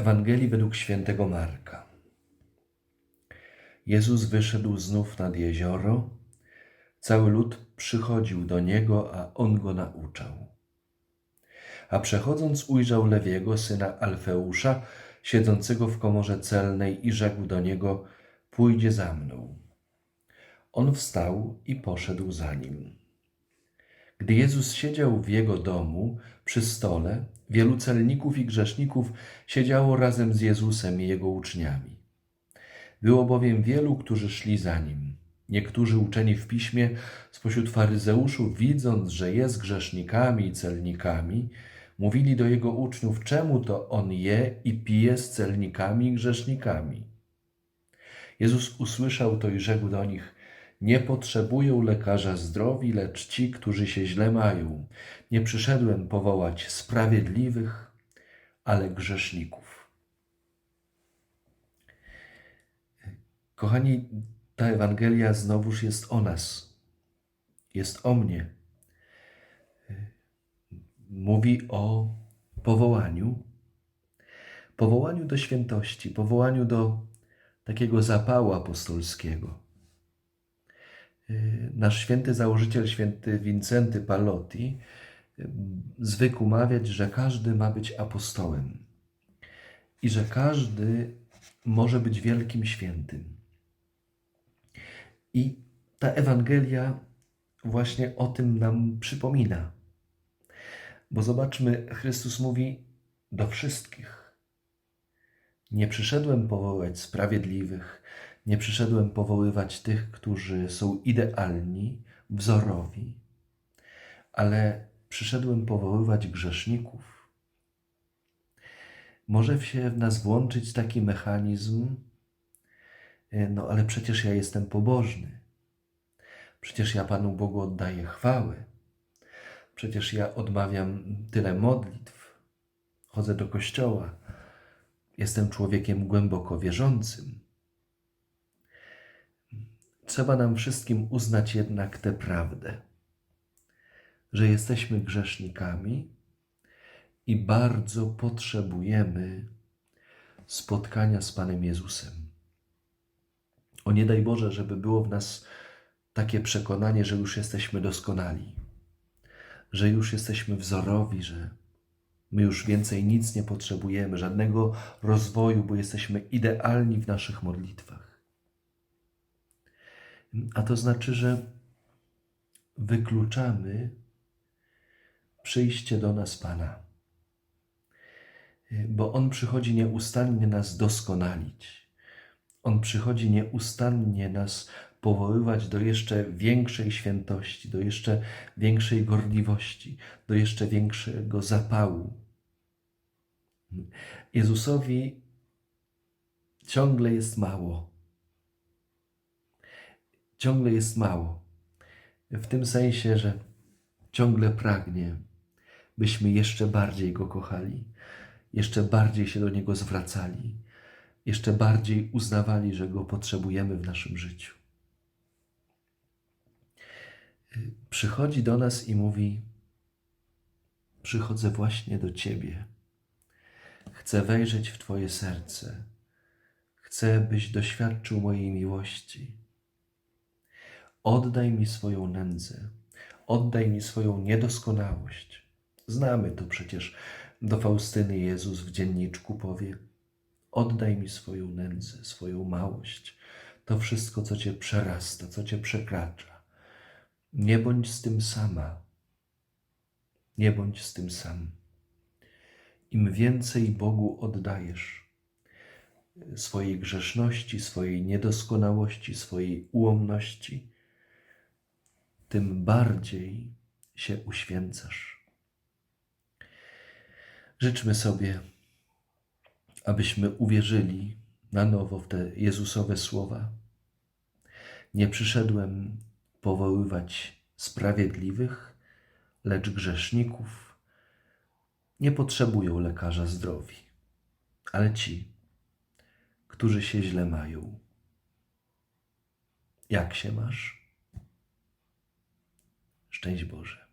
Ewangelii według świętego Marka. Jezus wyszedł znów nad jezioro. Cały lud przychodził do niego, a on go nauczał. A przechodząc, ujrzał Lewiego, syna Alfeusza, siedzącego w komorze celnej, i rzekł do niego: Pójdzie za mną. On wstał i poszedł za nim. Gdy Jezus siedział w jego domu przy stole, wielu celników i grzeszników siedziało razem z Jezusem i jego uczniami. Było bowiem wielu, którzy szli za nim. Niektórzy uczeni w piśmie spośród faryzeuszów, widząc, że jest grzesznikami i celnikami, mówili do jego uczniów, czemu to on je i pije z celnikami i grzesznikami. Jezus usłyszał to i rzekł do nich: Nie potrzebują lekarza zdrowi, lecz ci, którzy się źle mają. Nie przyszedłem powołać sprawiedliwych, ale grzeszników. Kochani, ta Ewangelia znowuż jest o nas, jest o mnie. Mówi o powołaniu, powołaniu do świętości, powołaniu do takiego zapału apostolskiego. Nasz święty założyciel, święty Wincenty Palotti, zwykł mawiać, że każdy ma być apostołem i że każdy może być wielkim świętym. I ta Ewangelia właśnie o tym nam przypomina. Bo zobaczmy, Chrystus mówi do wszystkich. Nie przyszedłem powołać sprawiedliwych, nie przyszedłem powoływać tych, którzy są idealni, wzorowi, ale przyszedłem powoływać grzeszników. Może się w nas włączyć taki mechanizm, no ale przecież ja jestem pobożny. Przecież ja Panu Bogu oddaję chwałę. Przecież ja odmawiam tyle modlitw. Chodzę do kościoła. Jestem człowiekiem głęboko wierzącym. Trzeba nam wszystkim uznać jednak tę prawdę, że jesteśmy grzesznikami i bardzo potrzebujemy spotkania z Panem Jezusem. O nie daj Boże, żeby było w nas takie przekonanie, że już jesteśmy doskonali, że już jesteśmy wzorowi, że my już więcej nic nie potrzebujemy, żadnego rozwoju, bo jesteśmy idealni w naszych modlitwach. A to znaczy, że wykluczamy przyjście do nas Pana, bo On przychodzi nieustannie nas doskonalić. On przychodzi nieustannie nas powoływać do jeszcze większej świętości, do jeszcze większej gorliwości, do jeszcze większego zapału. Jezusowi ciągle jest mało. Ciągle jest mało. W tym sensie, że ciągle pragnie, byśmy jeszcze bardziej Go kochali, jeszcze bardziej się do Niego zwracali, jeszcze bardziej uznawali, że Go potrzebujemy w naszym życiu. Przychodzi do nas i mówi: Przychodzę właśnie do Ciebie. Chcę wejrzeć w Twoje serce. Chcę, byś doświadczył mojej miłości. Oddaj mi swoją nędzę. Oddaj mi swoją niedoskonałość. Znamy to przecież. Do Faustyny Jezus w dzienniczku powie: Oddaj mi swoją nędzę, swoją małość, to wszystko, co Cię przerasta, co Cię przekracza. Nie bądź z tym sama. Nie bądź z tym sam. Im więcej Bogu oddajesz swojej grzeszności, swojej niedoskonałości, swojej ułomności, tym bardziej się uświęcasz. Życzmy sobie, abyśmy uwierzyli na nowo w te Jezusowe słowa. Nie przyszedłem powoływać sprawiedliwych, lecz grzeszników. Nie potrzebują lekarza zdrowi, ale ci, którzy się źle mają. Jak się masz? Szczęść Boże.